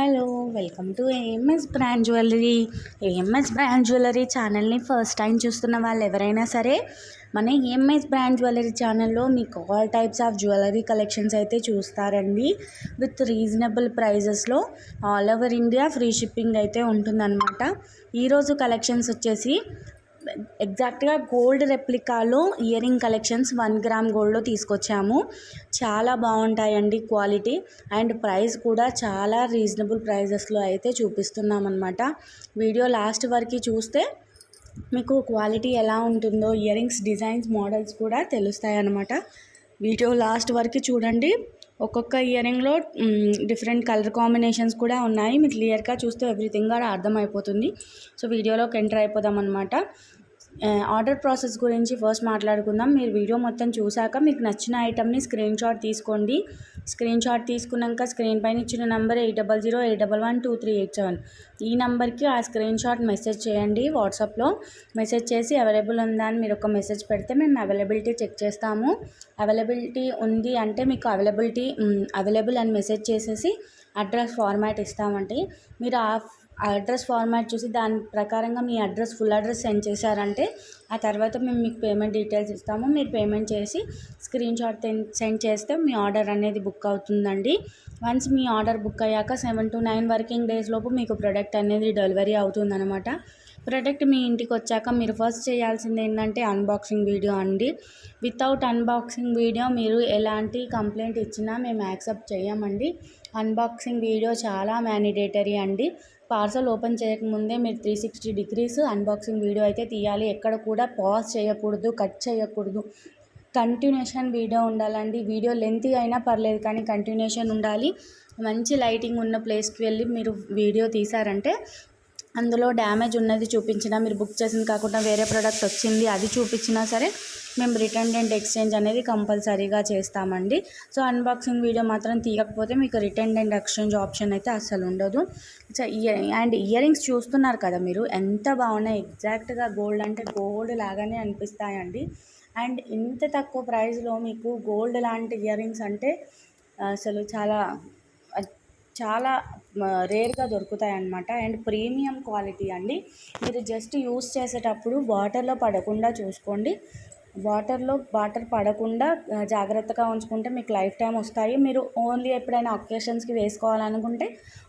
Hello welcome to AMS brand jewellery AMS brand jewellery ఛానల్ని first time చూస్తున్న వాళ్ళు ఎవరైనా సరే మన ఏఎంఎస్ బ్రాండ్ జ్యువెలరీ ఛానల్లో మీకు all types of jewellery collections అయితే చూస్తారండి. విత్ రీజనబుల్ ప్రైజెస్లో all over India free shipping అయితే ఉంటుందన్నమాట. ఈరోజు కలెక్షన్స్ వచ్చేసి ఎగ్జాక్ట్గా gold రెప్లికాలో ear ring collections one gram గోల్డ్లో తీసుకొచ్చాము. చాలా బాగుంటాయండి క్వాలిటీ అండ్ ప్రైస్ కూడా చాలా రీజనబుల్ ప్రైజెస్లో అయితే చూపిస్తున్నాం అనమాట వీడియో లాస్ట్ వరకు చూస్తే మీకు క్వాలిటీ ఎలా ఉంటుందో ఇయర్ రింగ్స్ డిజైన్స్ మోడల్స్ కూడా తెలుస్తాయి అన్నమాట వీడియో లాస్ట్ వరకు చూడండి. ఒక్కొక్క ఇయర్ రింగ్లో డిఫరెంట్ కలర్ కాంబినేషన్స్ కూడా ఉన్నాయి. మీకు క్లియర్గా చూస్తే ఎవ్రీథింగ్ కూడా అర్థమైపోతుంది. సో వీడియోలోకి ఎంటర్ అయిపోదాం అనమాట ఆర్డర్ ప్రాసెస్ గురించి ఫస్ట్ మాట్లాడుకుందాం. మీరు వీడియో మొత్తం చూశాక మీకు నచ్చిన ఐటమ్ని స్క్రీన్ షాట్ తీసుకోండి. స్క్రీన్ షాట్ తీసుకున్నాక స్క్రీన్ పైన ఇచ్చిన number eight double zero eight double one two three eight seven. ఈ నెంబర్కి ఆ స్క్రీన్ షాట్ మెసేజ్ చేయండి వాట్సాప్లో. మెసేజ్ చేసి అవైలబుల్ ఉందా అని మీరు ఒక మెసేజ్ పెడితే మేము అవైలబిలిటీ చెక్ చేస్తాము. అవైలబిలిటీ ఉంది అంటే మీకు అవైలబిలిటీ అవైలబుల్ అని మెసేజ్ చేసేసి అడ్రస్ ఫార్మాట్ ఇస్తామండి. మీరు ఆ అడ్రస్ ఫార్మాట్ చూసి దాని ప్రకారంగా మీ అడ్రస్ ఫుల్ అడ్రస్ సెండ్ చేశారంటే ఆ తర్వాత మేము మీకు పేమెంట్ డీటెయిల్స్ ఇస్తాము. మీరు పేమెంట్ చేసి స్క్రీన్ షాట్ సెండ్ చేస్తే మీ ఆర్డర్ అనేది బుక్ అవుతుందండి. వన్స్ మీ ఆర్డర్ బుక్ అయ్యాక seven to nine working days లోపు మీకు ప్రోడక్ట్ అనేది డెలివరీ అవుతుందన్నమాట. ప్రోడక్ట్ మీ ఇంటికి వచ్చాక మీరు ఫస్ట్ చేయాల్సింది ఏంటంటే అన్బాక్సింగ్ వీడియో అండి. వితౌట్ అన్బాక్సింగ్ వీడియో మీరు ఎలాంటి కంప్లైంట్ ఇచ్చినా మేము యాక్సెప్ట్ చేయమండి. అన్బాక్సింగ్ వీడియో చాలా మ్యానిడేటరీ అండి. పార్సల్ ఓపెన్ చేయకముందే మీరు three sixty degrees unboxing video అయితే తీయాలి. ఎక్కడ కూడా పాజ్ చేయకూడదు కట్ చేయకూడదు. కంటిన్యూషన్ వీడియో ఉండాలండి. వీడియో లెంత్ అయినా పర్లేదు కానీ కంటిన్యూషన్ ఉండాలి. మంచి లైటింగ్ ఉన్న ప్లేస్కి వెళ్ళి మీరు వీడియో తీసారంటే అందులో డ్యామేజ్ ఉన్నది చూపించినా మీరు బుక్ చేసింది కాకుండా వేరే ప్రోడక్ట్ వచ్చింది అది చూపించినా సరే మేము రిటర్న్ అండ్ ఎక్స్చేంజ్ అనేది కంపల్సరీగా చేస్తామండి. సో అన్బాక్సింగ్ వీడియో మాత్రం తీయకపోతే మీకు రిటర్న్ అండ్ ఎక్స్చేంజ్ ఆప్షన్ అయితే అస్సలు ఉండదు. So ear and ear rings చూస్తున్నారు కదా మీరు ఎంత బాగున్నాయి ఎగ్జాక్ట్గా గోల్డ్ అంటే గోల్డ్ లాగానే అనిపిస్తాయండి. అండ్ ఇంత తక్కువ ప్రైస్లో మీకు గోల్డ్ లాంటి ఇయర్ రింగ్స్ అంటే అసలు చాలా చాలా రేర్గా దొరుకుతాయి అన్నమాట అండ్ ప్రీమియం క్వాలిటీ అండి. మీరు జస్ట్ యూస్ చేసేటప్పుడు వాటర్లో పడకుండా చూసుకోండి. వాటర్లో వాటర్ పడకుండా జాగ్రత్తగా ఉంచుకుంటే మీకు లైఫ్ టైం వస్తాయి. మీరు ఓన్లీ ఎప్పుడైనా ఒకేషన్స్కి వేసుకోవాలనుకుంటే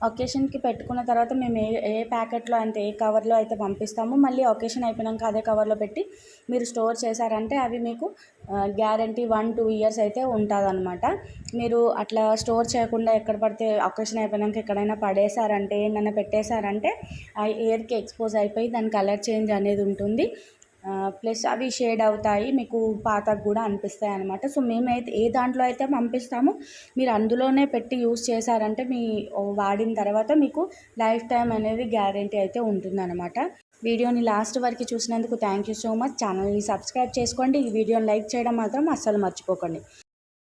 అకేషన్కి పెట్టుకున్న తర్వాత మేము ఏ ఏ ప్యాకెట్లో అయితే ఏ కవర్లో అయితే పంపిస్తామో మళ్ళీ అకేషన్ అయిపోయినాక అదే కవర్లో పెట్టి మీరు స్టోర్ చేశారంటే అవి మీకు గ్యారంటీ వన్ టూ ఇయర్స్ అయితే ఉంటుందన్నమాట. మీరు అట్లా స్టోర్ చేయకుండా ఎక్కడ పడితే అకేషన్ అయిపోయినాక ఎక్కడైనా పడేశారంటే ఏంటన్నా పెట్టేశారంటే ఆ ఎయిర్కి ఎక్స్పోజ్ అయిపోయి దాని కలర్ చేంజ్ అనేది ఉంటుంది. ప్లస్ అవి షేడ్ అవుతాయి మీకు పాతకు కూడా అనిపిస్తాయి అనమాట సో మేమైతే ఏ దాంట్లో అయితే పంపిస్తామో మీరు అందులోనే పెట్టి యూస్ చేశారంటే మీ వాడిన తర్వాత మీకు లైఫ్ టైం అనేది గ్యారంటీ అయితే ఉంటుందన్నమాట. వీడియోని లాస్ట్ వరకు చూసినందుకు థ్యాంక్ యూ సో మచ్. ఛానల్ని సబ్స్క్రైబ్ చేసుకోండి. ఈ వీడియోని లైక్ చేయడం మాత్రం అస్సలు మర్చిపోకండి.